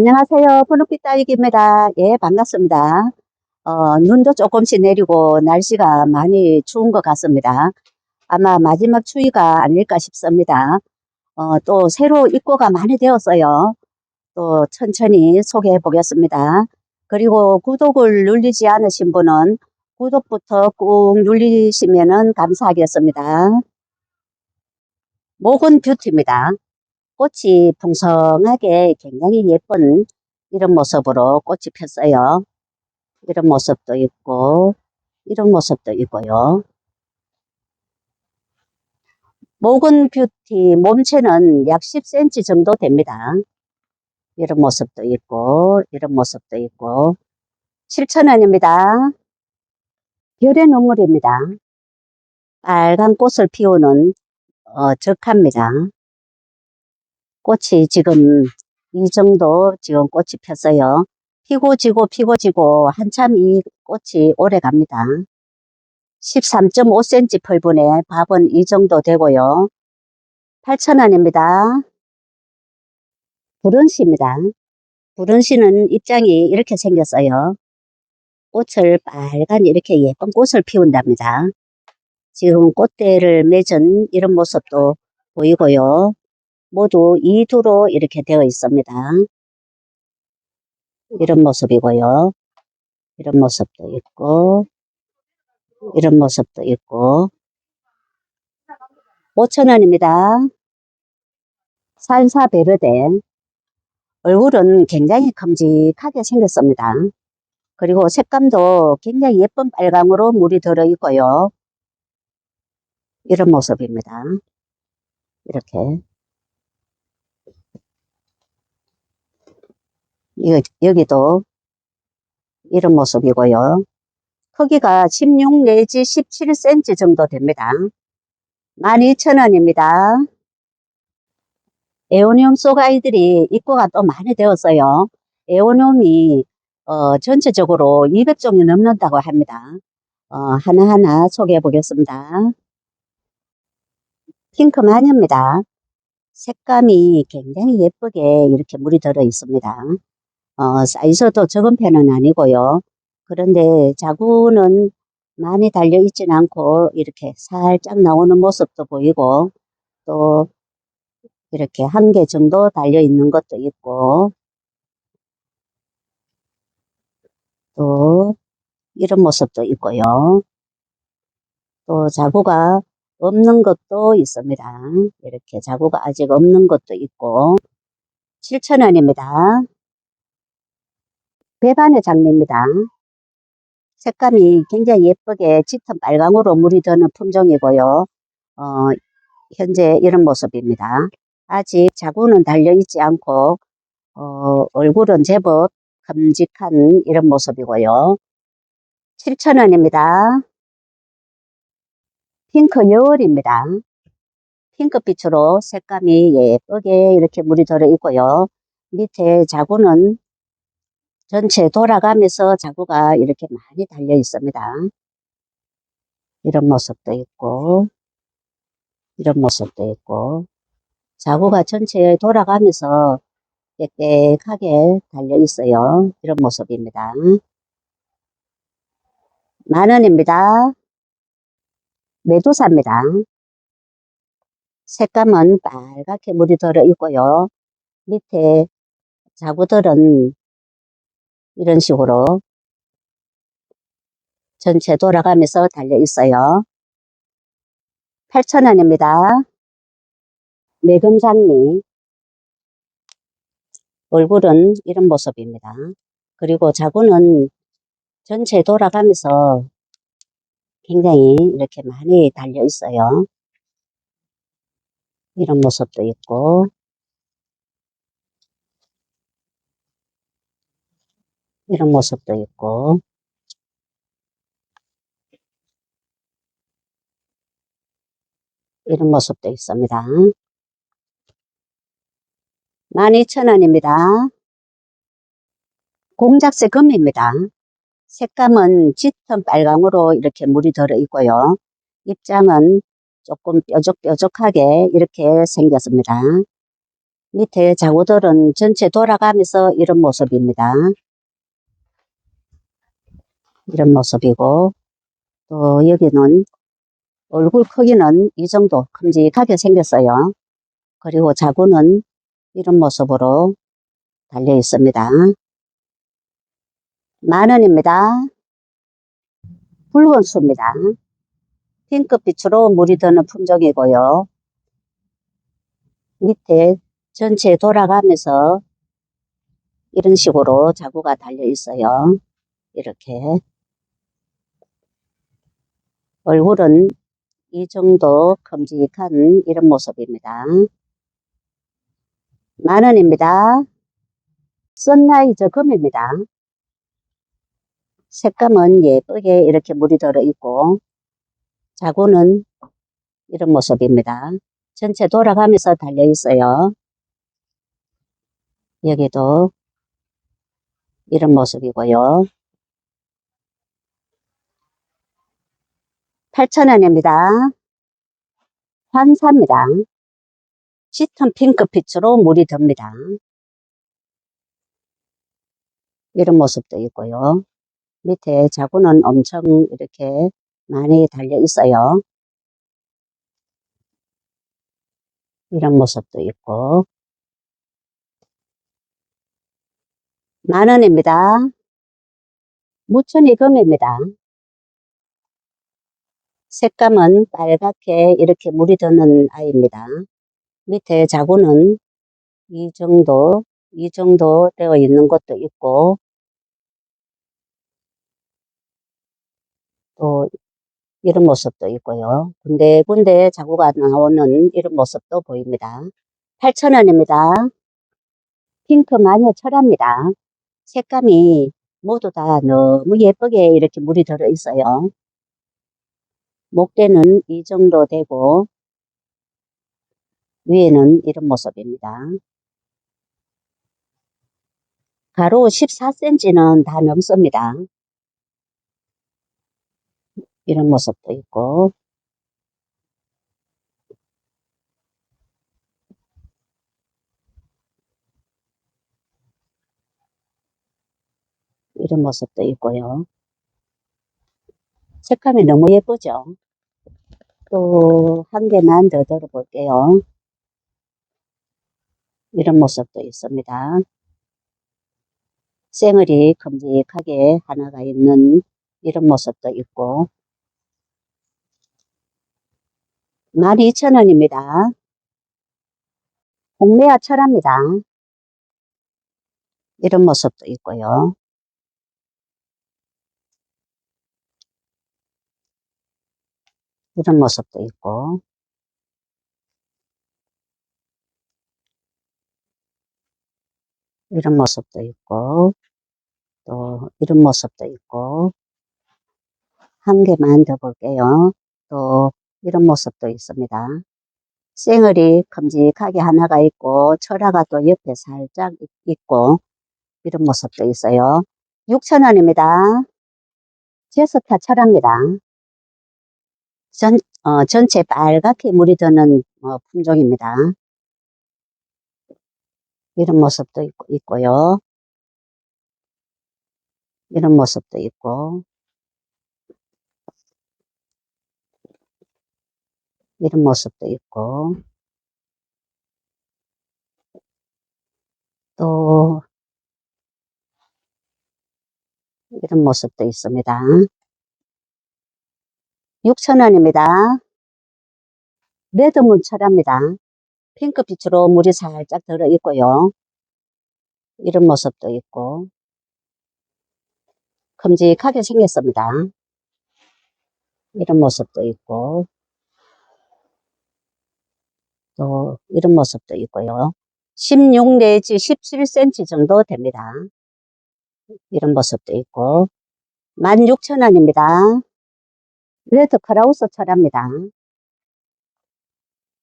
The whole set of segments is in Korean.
안녕하세요. 푸른빛 딸기입니다. 예, 반갑습니다. 어, 눈도 조금씩 내리고 날씨가 많이 추운 것 같습니다. 아마 마지막 추위가 아닐까 싶습니다. 어, 또 새로 입고가 많이 되었어요. 또 천천히 소개해 보겠습니다. 그리고 구독을 누르지 않으신 분은 구독부터 꾹 누르시면 감사하겠습니다. 모건 뷰티입니다. 꽃이 풍성하게 굉장히 예쁜 이런 모습으로 꽃이 폈어요. 이런 모습도 있고, 이런 모습도 있고요. 모근 뷰티 몸체는 약 10cm 정도 됩니다. 이런 모습도 있고, 이런 모습도 있고, 7,000원입니다. 별의 눈물입니다. 빨간 꽃을 피우는 어, 적합니다. 꽃이 지금 이 정도 지금 꽃이 폈어요. 피고 지고 피고 지고 한참 이 꽃이 오래 갑니다. 13.5cm 펄분에 밥은 이 정도 되고요. 8,000원입니다. 부른씨입니다. 부른씨는 입장이 이렇게 생겼어요. 꽃을 빨간 이렇게 예쁜 꽃을 피운답니다. 지금 꽃대를 맺은 이런 모습도 보이고요. 모두 이두로 이렇게 되어 있습니다. 이런 모습이고요. 이런 모습도 있고, 이런 모습도 있고, 5천원입니다. 산사 베르데. 얼굴은 굉장히 큼직하게 생겼습니다. 그리고 색감도 굉장히 예쁜 빨강으로 물이 들어 있고요. 이런 모습입니다. 이렇게. 여기도 이런 모습이고요. 크기가 16 내지 17cm 정도 됩니다. 12,000원입니다. 에오니움 속 아이들이 입고가 또 많이 되었어요. 에오니움이 어, 전체적으로 200종이 넘는다고 합니다. 어, 하나하나 소개해 보겠습니다. 핑크 마녀입니다. 색감이 굉장히 예쁘게 이렇게 물이 들어 있습니다. 어, 사이즈도 적은 편은 아니고요. 그런데 자구는 많이 달려 있진 않고 이렇게 살짝 나오는 모습도 보이고 또 이렇게 한 개 정도 달려 있는 것도 있고 또 이런 모습도 있고요. 또 자구가 없는 것도 있습니다. 이렇게 자구가 아직 없는 것도 있고 7,000원입니다. 배반의 장미입니다. 색감이 굉장히 예쁘게 짙은 빨강으로 물이 드는 품종이고요. 어, 현재 이런 모습입니다. 아직 자구는 달려있지 않고 어, 얼굴은 제법 큼직한 이런 모습이고요. 7,000원입니다. 핑크 여울입니다. 핑크빛으로 색감이 예쁘게 이렇게 물이 들어 있고요. 밑에 자구는 전체 돌아가면서 자구가 이렇게 많이 달려 있습니다. 이런 모습도 있고, 이런 모습도 있고, 자구가 전체 돌아가면서 빽빽하게 달려 있어요. 이런 모습입니다. 만원입니다. 메두사입니다. 색감은 빨갛게 물이 들어 있고요. 밑에 자구들은 이런 식으로 전체 돌아가면서 달려 있어요. 8,000원입니다. 매금장미 얼굴은 이런 모습입니다. 그리고 자구는 전체 돌아가면서 굉장히 이렇게 많이 달려 있어요. 이런 모습도 있고 이런 모습도 있고 이런 모습도 있습니다. 12,000원입니다. 공작새 금입니다. 색감은 짙은 빨강으로 이렇게 물이 들어 있고요. 입장은 조금 뾰족뾰족하게 이렇게 생겼습니다. 밑에 자구들은 전체 돌아가면서 이런 모습입니다. 이런 모습이고 또 여기는 얼굴 크기는 이 정도 큼직하게 생겼어요. 그리고 자구는 이런 모습으로 달려 있습니다. 만 원입니다. 붉은 수입니다. 핑크빛으로 물이 드는 품종이고요. 밑에 전체 돌아가면서 이런 식으로 자구가 달려 있어요. 이렇게. 얼굴은 이 정도 큼직한 이런 모습입니다. 만 원입니다. 선라이즈 금입니다. 색감은 예쁘게 이렇게 물이 들어 있고 자구는 이런 모습입니다. 전체 돌아가면서 달려 있어요. 여기도 이런 모습이고요. 8,000원입니다. 환사입니다. 짙은 핑크빛으로 물이 듭니다. 이런 모습도 있고요. 밑에 자구는 엄청 이렇게 많이 달려 있어요. 이런 모습도 있고 만 원입니다. 무천이 금입니다. 색감은 빨갛게 이렇게 물이 드는 아이입니다. 밑에 자구는 이 정도, 이 정도 되어 있는 것도 있고 또 이런 모습도 있고요. 군데군데 자구가 나오는 이런 모습도 보입니다. 8,000원입니다. 핑크 마녀 철합니다. 색감이 모두 다 너무 예쁘게 이렇게 물이 들어 있어요. 목대는 이 정도 되고 위에는 이런 모습입니다. 가로 14cm는 다 넘습니다. 이런 모습도 있고 이런 모습도 있고요. 색감이 너무 예쁘죠? 또 한 개만 더 들어볼게요. 이런 모습도 있습니다. 쌩얼이 큼직하게 하나가 있는 이런 모습도 있고 12,000원입니다. 홍매화 철합니다. 이런 모습도 있고요. 이런 모습도 있고 이런 모습도 있고 또 이런 모습도 있고 한 개만 더 볼게요. 또 이런 모습도 있습니다. 쌩얼이 큼직하게 하나가 있고 철화가 또 옆에 살짝 있- 있고 이런 모습도 있어요. 6,000원입니다. 제스타 철화입니다. 전, 어, 전체 빨갛게 물이 드는 어, 품종입니다. 이런 모습도 있고, 있고요. 이런 모습도 있고 이런 모습도 있고 또 이런 모습도 있습니다. 6,000원입니다. 레드문 철합니다. 핑크빛으로 물이 살짝 들어 있고요. 이런 모습도 있고 큼직하게 생겼습니다. 이런 모습도 있고 또 이런 모습도 있고요. 16 내지 17cm 정도 됩니다. 이런 모습도 있고 16,000원입니다. 레드 크라우스 철합니다.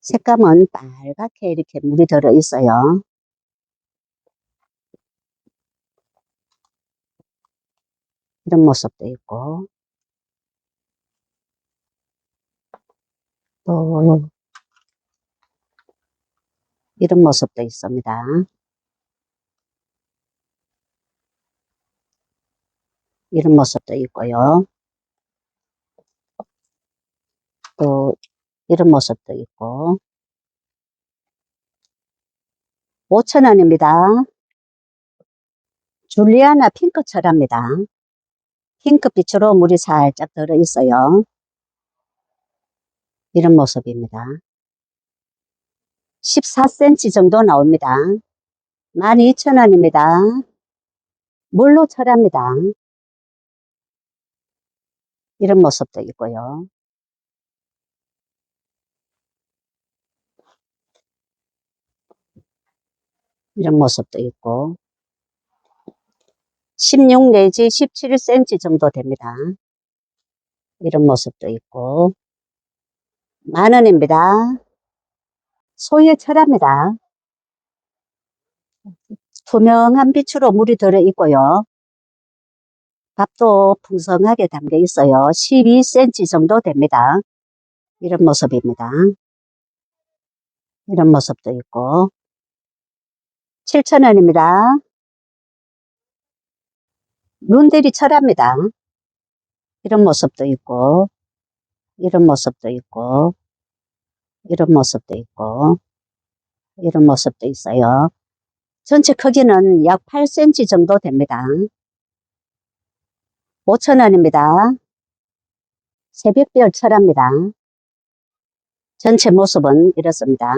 색감은 빨갛게 이렇게 물이 들어 있어요. 이런 모습도 있고 또 이런 모습도 있습니다. 이런 모습도 있고요. 또 이런 모습도 있고 5,000원입니다. 줄리아나 핑크 철합니다. 핑크빛으로 물이 살짝 들어 있어요. 이런 모습입니다. 14cm 정도 나옵니다. 12,000원입니다. 물로 철합니다. 이런 모습도 있고요. 이런 모습도 있고 16 내지 17cm 정도 됩니다. 이런 모습도 있고 만 원입니다. 소의 철합니다. 투명한 빛으로 물이 들어 있고요. 밥도 풍성하게 담겨 있어요. 12cm 정도 됩니다. 이런 모습입니다. 이런 모습도 있고 7,000원입니다. 눈대리 철합니다. 이런 모습도 있고 이런 모습도 있고 이런 모습도 있고 이런 모습도 있어요. 전체 크기는 약 8cm 정도 됩니다. 5,000원입니다. 새벽별 철합니다. 전체 모습은 이렇습니다.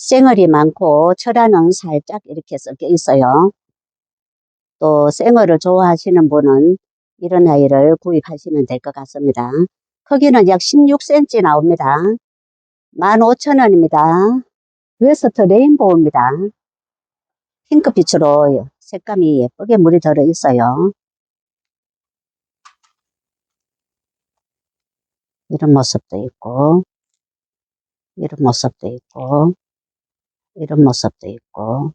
생얼이 많고 철화는 살짝 이렇게 섞여 있어요. 또 생얼을 좋아하시는 분은 이런 아이를 구입하시면 될 것 같습니다. 크기는 약 16cm 나옵니다. 15,000원입니다. 웨스트 레인보우입니다. 핑크빛으로 색감이 예쁘게 물이 들어 있어요. 이런 모습도 있고 이런 모습도 있고 이런 모습도 있고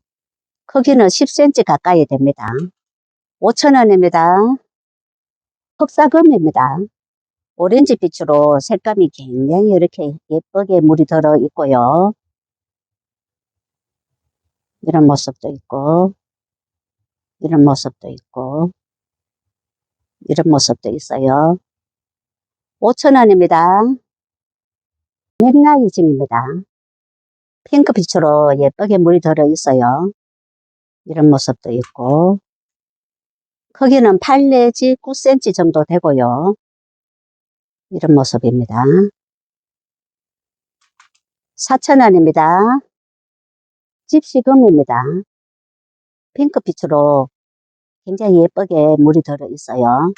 크기는 10cm 가까이 됩니다. 5,000원입니다. 흑사금입니다. 오렌지 빛으로 색감이 굉장히 이렇게 예쁘게 물이 들어 있고요. 이런 모습도 있고 이런 모습도 있고 이런 모습도 있어요. 5,000원입니다. 맥라이징입니다. 핑크빛으로 예쁘게 물이 들어 있어요. 이런 모습도 있고 크기는 8 내지 9cm 정도 되고요. 이런 모습입니다. 4,000원입니다. 집시금입니다. 핑크빛으로 굉장히 예쁘게 물이 들어 있어요.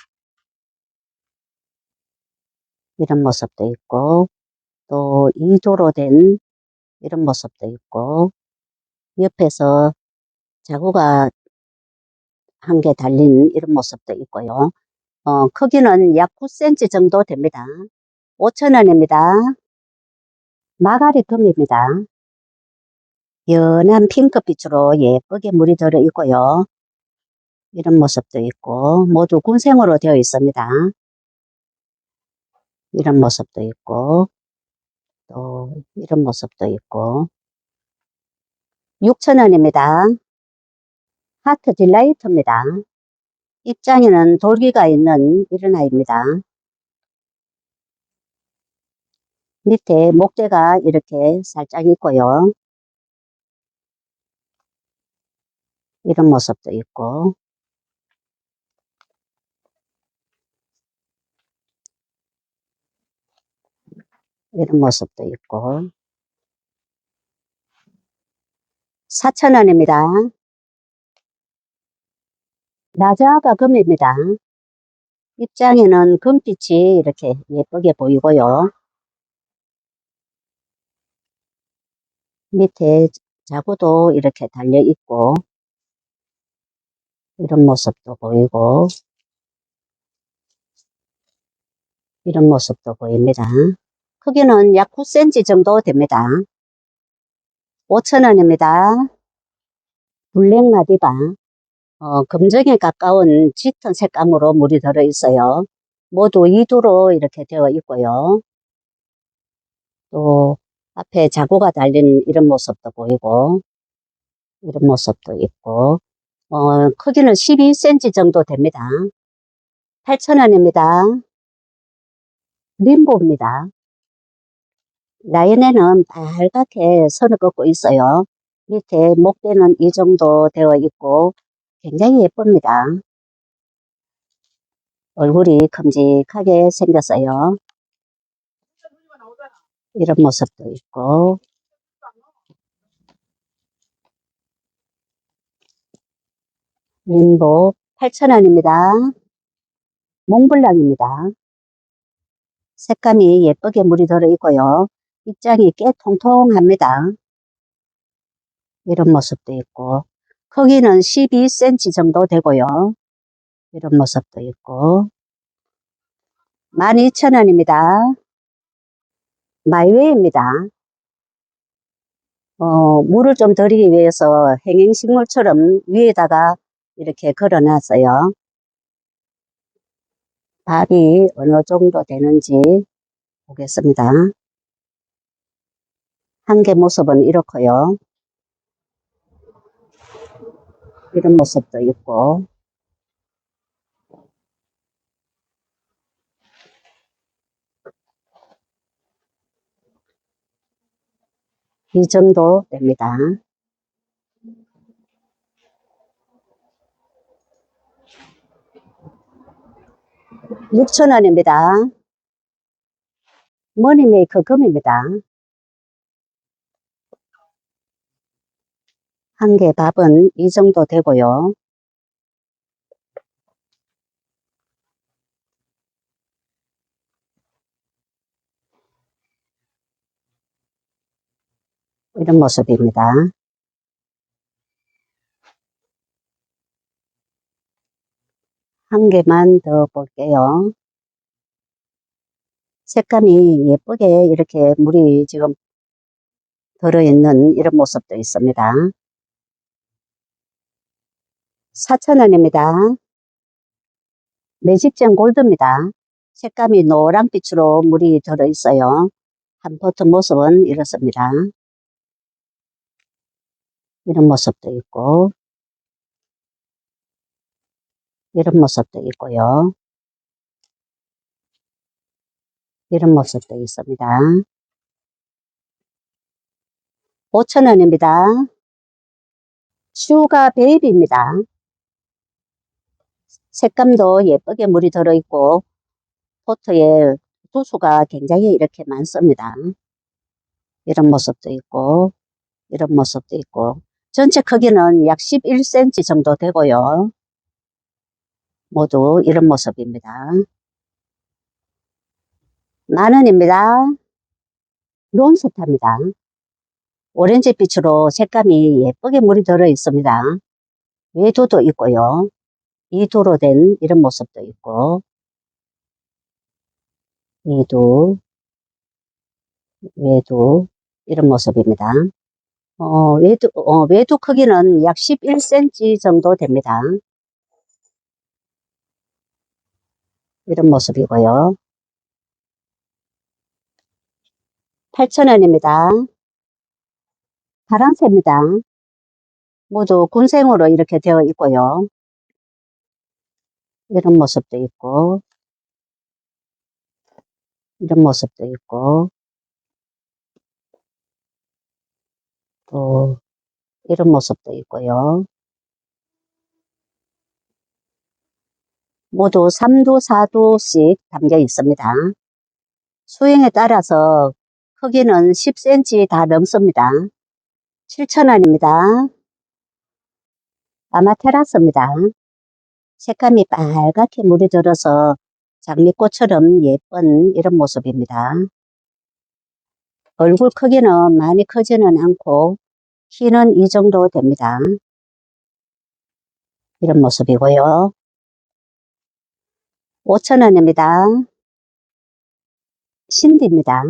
이런 모습도 있고 또 이도로 된 이런 모습도 있고 옆에서 자구가 한 개 달린 이런 모습도 있고요. 어, 크기는 약 9cm 정도 됩니다. 5,000원입니다. 마가리 금입니다. 연한 핑크빛으로 예쁘게 물이 들어 있고요. 이런 모습도 있고 모두 군생으로 되어 있습니다. 이런 모습도 있고 또 이런 모습도 있고 6,000원입니다. 하트 딜라이트입니다. 입장에는 돌기가 있는 이런 아이입니다. 밑에 목대가 이렇게 살짝 있고요. 이런 모습도 있고 이런 모습도 있고 4,000원입니다. 라자가 금입니다. 입장에는 금빛이 이렇게 예쁘게 보이고요. 밑에 자구도 이렇게 달려 있고 이런 모습도 보이고 이런 모습도 보입니다. 크기는 약 9cm 정도 됩니다. 5,000원입니다. 블랙 마디바 어, 검정에 가까운 짙은 색감으로 물이 들어 있어요. 모두 2두로 이렇게 되어 있고요. 또 앞에 자구가 달린 이런 모습도 보이고, 이런 모습도 있고, 어, 크기는 12cm 정도 됩니다. 8,000원입니다. 림보입니다. 라인에는 빨갛게 선을 긋고 있어요. 밑에 목대는 이 정도 되어 있고 굉장히 예쁩니다. 얼굴이 큼직하게 생겼어요. 이런 모습도 있고 림보 8,000원입니다. 몽블랑입니다. 색감이 예쁘게 물이 들어 있고요. 입장이 꽤 통통합니다. 이런 모습도 있고 크기는 12cm 정도 되고요. 이런 모습도 있고 12,000원입니다. 마이웨이입니다. 어, 물을 좀 들이기 위해서 행행식물처럼 위에다가 이렇게 걸어놨어요. 밥이 어느 정도 되는지 보겠습니다. 한 개 모습은 이렇고요. 이런 모습도 있고 이 정도 됩니다. 육천원입니다 머니 메이커 금입니다. 한 개 밥은 이 정도 되고요. 이런 모습입니다. 한 개만 더 볼게요. 색감이 예쁘게 이렇게 물이 지금 들어있는 이런 모습도 있습니다. 4,000원입니다. 매직젠 골드입니다. 색감이 노란빛으로 물이 들어있어요. 한 포트 모습은 이렇습니다. 이런 모습도 있고 이런 모습도 있고요. 이런 모습도 있습니다. 5,000원입니다. 슈가 베이비입니다. 색감도 예쁘게 물이 들어있고 포트에 두수가 굉장히 이렇게 많습니다. 이런 모습도 있고 이런 모습도 있고 전체 크기는 약 11cm 정도 되고요. 모두 이런 모습입니다. 만원입니다. 론스타입니다. 오렌지 빛으로 색감이 예쁘게 물이 들어 있습니다. 외도도 있고요. 이도로 된 이런 모습도 있고 이도 외도 이런 모습입니다. 어, 외도, 어, 외도 크기는 약 11cm 정도 됩니다. 이런 모습이고요. 8,000원입니다. 파랑새입니다. 모두 군생으로 이렇게 되어 있고요. 이런 모습도 있고 이런 모습도 있고 또 이런 모습도 있고요. 모두 3도, 4도씩 담겨 있습니다. 수행에 따라서 크기는 10cm 다 넘습니다. 7,000원입니다. 아마테라스입니다. 색감이 빨갛게 물이 들어서 장미꽃처럼 예쁜 이런 모습입니다. 얼굴 크기는 많이 크지는 않고 키는 이 정도 됩니다. 이런 모습이고요. 5,000원입니다. 신디입니다.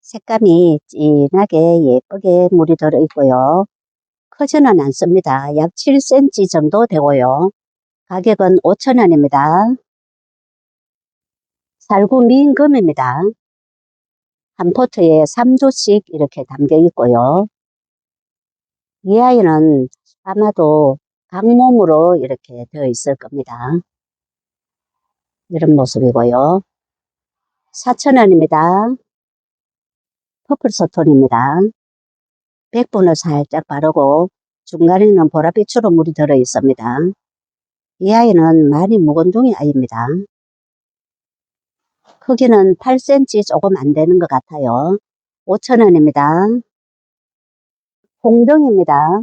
색감이 진하게 예쁘게 물이 들어있고요. 크지는 않습니다. 약 7cm 정도 되고요. 가격은 5,000원입니다. 살구 미인 금입니다. 한 포트에 3조씩 이렇게 담겨 있고요. 이 아이는 아마도 강몸으로 이렇게 되어 있을 겁니다. 이런 모습이고요. 4,000원입니다. 퍼플 소톤입니다. 100분을 살짝 바르고 중간에는 보랏빛으로 물이 들어 있습니다. 이 아이는 많이 묵은둥이 아이입니다. 크기는 8cm 조금 안 되는 것 같아요. 5,000원입니다. 홍등입니다.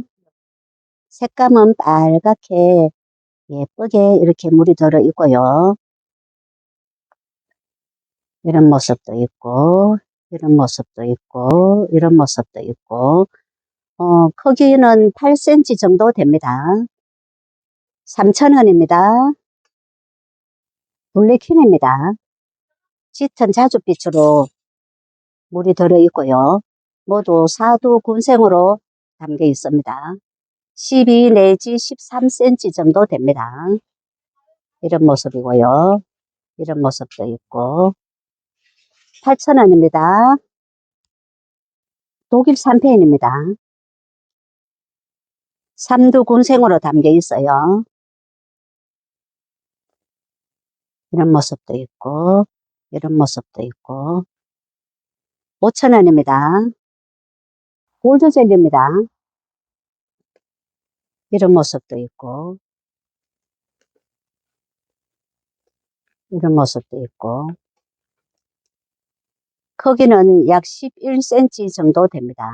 색감은 빨갛게 예쁘게 이렇게 물이 들어 있고요. 이런 모습도 있고, 이런 모습도 있고, 이런 모습도 있고, 어, 크기는 8cm 정도 됩니다. 3,000원입니다. 블랙킨입니다. 짙은 자줏빛으로 물이 들어 있고요. 모두 사두 군생으로 담겨 있습니다. 12 내지 13cm 정도 됩니다. 이런 모습이고요. 이런 모습도 있고 8,000원입니다. 독일 3페인입니다. 삼두 군생으로 담겨 있어요. 이런 모습도 있고 이런 모습도 있고 5,000원입니다. 골드 젤리입니다. 이런 모습도 있고 이런 모습도 있고 크기는 약 11cm 정도 됩니다.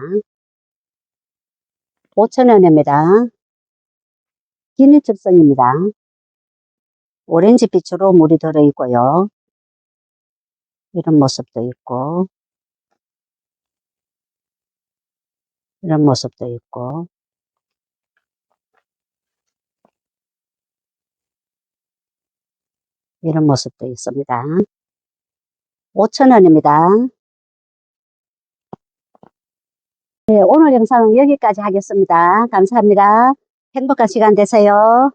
5,000원입니다. 기니 특성입니다. 오렌지 빛으로 물이 들어 있고요. 이런 모습도 있고 이런 모습도 있고 이런 모습도 있습니다. 5,000원입니다. 네, 오늘 영상은 여기까지 하겠습니다. 감사합니다. 행복한 시간 되세요.